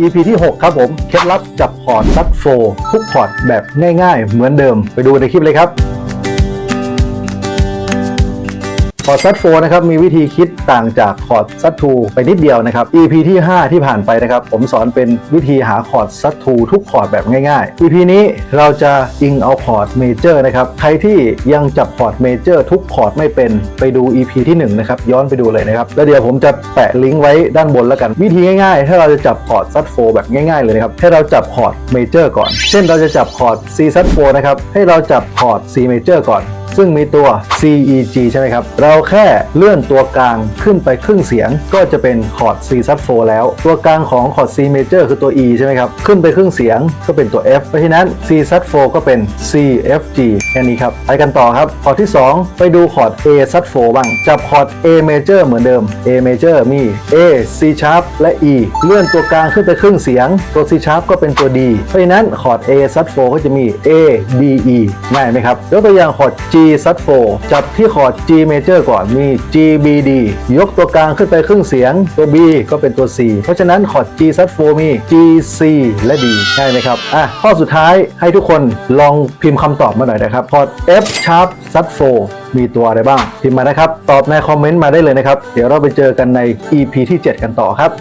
EP ที่ 6 ครับผม เคล็ดลับจับพอร์ตซัดโฟทุกพอร์ตแบบง่ายๆ เหมือนเดิมไปดูในคลิปเลยครับ อร์ดซัดโฟนะครับมีวิธีคิดต่างจากคอร์ดซัดทูไปนิดเดียวนะครับ EP ที่ 5 ที่ผ่านไปนะครับ ผมสอนเป็นวิธีหาคอร์ดซัดทูทุกคอร์ดแบบง่ายๆ EP นี้เราจะอิงเอาคอร์ดเมเจอร์นะครับ ใครที่ยังจับคอร์ดเมเจอร์ทุกคอร์ดไม่เป็นไปดู EP ที่1นะครับย้อนไปดูเลยนะครับ แล้วเดี๋ยวผมจะแปะลิงก์ไว้ด้านบนแล้วกัน วิธีง่ายๆ ถ้าเราจะจับคอร์ดซัดโฟแบบง่ายๆเลยนะครับให้เราจับคอร์ดเมเจอร์ก่อน เช่นเราจะจับคอร์ด C ซัดโฟนะครับให้เราจับคอร์ด C เมเจอร์ก่อน ซึ่งมีตัว C E G ใช่ไหมครับ เราแค่เลื่อนตัวกลางขึ้นไปครึ่งเสียง ก็จะเป็นคอร์ด C sub 4แล้ว ตัวกลางของคอร์ด C major คือตัว E ใช่ไหมครับ ขึ้นไปครึ่งเสียงก็เป็นตัว F เพราะฉะนั้น C sub 4ก็เป็น C F G แค่นี้ครับ ไปกันต่อครับ คอร์ดที่ 2 ไปดูคอร์ด A sub 4บ้าง จับคอร์ด A major เหมือนเดิม A major มี A C sharp และ E เลื่อนตัวกลางขึ้นไปครึ่งเสียง ตัว C sharp ก็เป็นตัว D เพราะฉะนั้นคอร์ด A sub 4ก็จะมี A D E ง่ายไหมครับยกตัวอย่างคอร์ด G sub 4จับที่คอร์ด G major ก่อนมี G B D ยกตัวกลางขึ้นไปครึ่งเสียง ตัว B ก็เป็นตัว C เพราะฉะนั้นคอร์ด G sub 4มี G C และ D ง่ไหมครับอะข้อสุดท้ายให้ทุกคนลองพิมพ์คำตอบมาหน่อยนะครับคอร์ด F sharp sub 4มีตัวอะไรบ้าง พิมพ์มานะครับ ตอบในคอมเมนต์มาได้เลยนะครับ เดี๋ยวเราไปเจอกันใน EP ที่ 7 กันต่อครับ